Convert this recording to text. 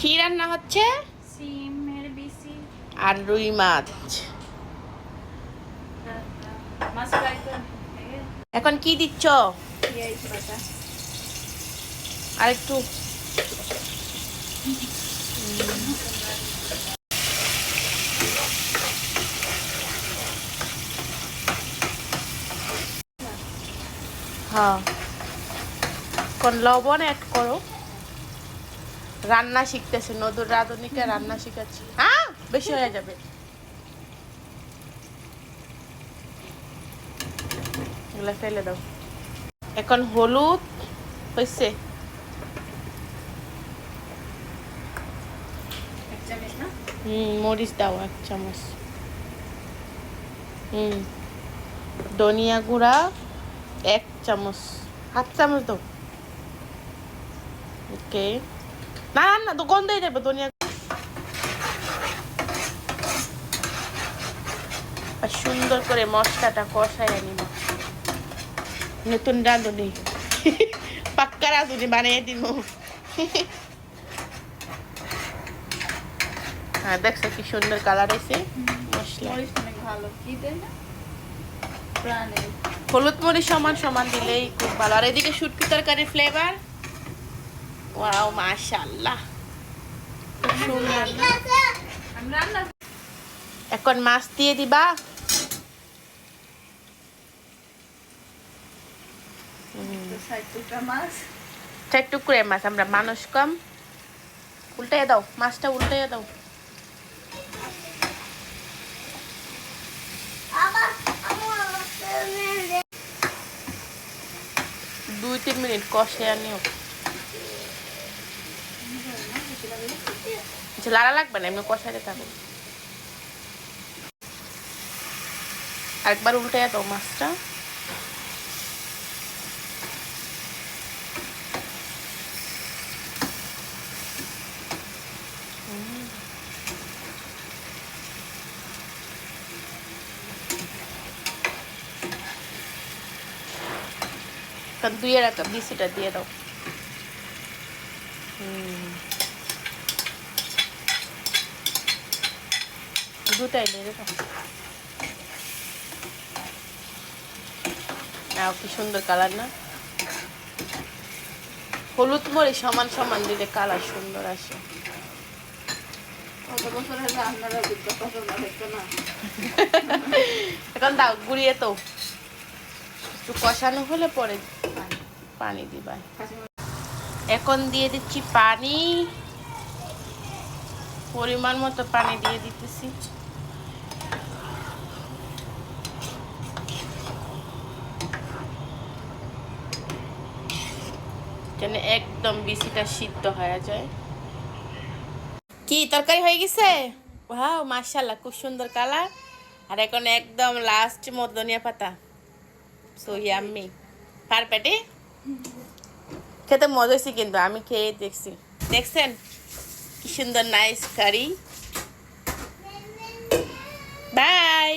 কি রান্না হচ্ছে? সিমের বিসি আর রুই মাছ। এখন কি দিচ্ছ? আর একটু হ্যাঁ। কোন লবণ অ্যাড করো। রান্না শিখতেছে নদুর রাঁধুনিকে রান্না শিখাচ্ছি। হ্যাঁ বেশি হয়ে যাবে। এগুলা ফেলে দাও। এখন হলুদ হয়েছে হুম মরিচ দাও এক চামচ। হুম ধনিয়া গুঁড়া এক চামচ। হাফ চামচ দাও। ওকে। না না না তো গন্ধ হয়ে যাবে ধনিয়া আর সুন্দর করে মশলাটা কষাই আনিব নতুন রাঁধুনি পাক্কা রাঁধুনি বানিয়ে দিব হ্যাঁ দেখছ কি সুন্দর কালার এসে মশলা হলুদ মরিচ সমান সমান দিলেই খুব ভালো আর এদিকে শুটকি তরকারির ফ্লেভার ওয়াও রান্না এখন মাছ দিয়ে দিবা। চার টুকরে মাছ, আমরা মানুষ কম। উল্টাইয়া দাও, মাছটা উল্টাইয়া দাও। দুই, তিন মিনিট কষে আনিও। আচ্ছা লাড়া লাগবে না? এমনি কষাইতে থাকো আরেকবার উল্টাইয়া দাও মাছটা। কারণ দুইয়ে রাখা বিসিটা দিয়ে দাও। হুম। দুটাই দাও কি সুন্দর কালার না? হলুদ মরিচ সমান সমান দিলে কালার সুন্দর আসে। এখন দাও গুড়িয়ে তো। একটু কষানো হলে পরে পানি দিবা। এখন দিয়ে দিচ্ছি পানি। পরিমাণ মতো পানি দিয়ে দিতেছি। যেন একদম বিসিটা সিদ্ধ হয়ে যায়। কি, তরকারি হয়ে গেছে? ওয়াও মাশাআল্লাহ, খুব সুন্দর কালার আর এখন একদম লাস্ট মতো ধনিয়া পাতা। সো ইয়াম্মি পার পেটে? খেতে মজা হয়েছে কিন্তু, আমি খেয়ে দেখছি। দেখছেন? কি সুন্দর নাইস কারি বাই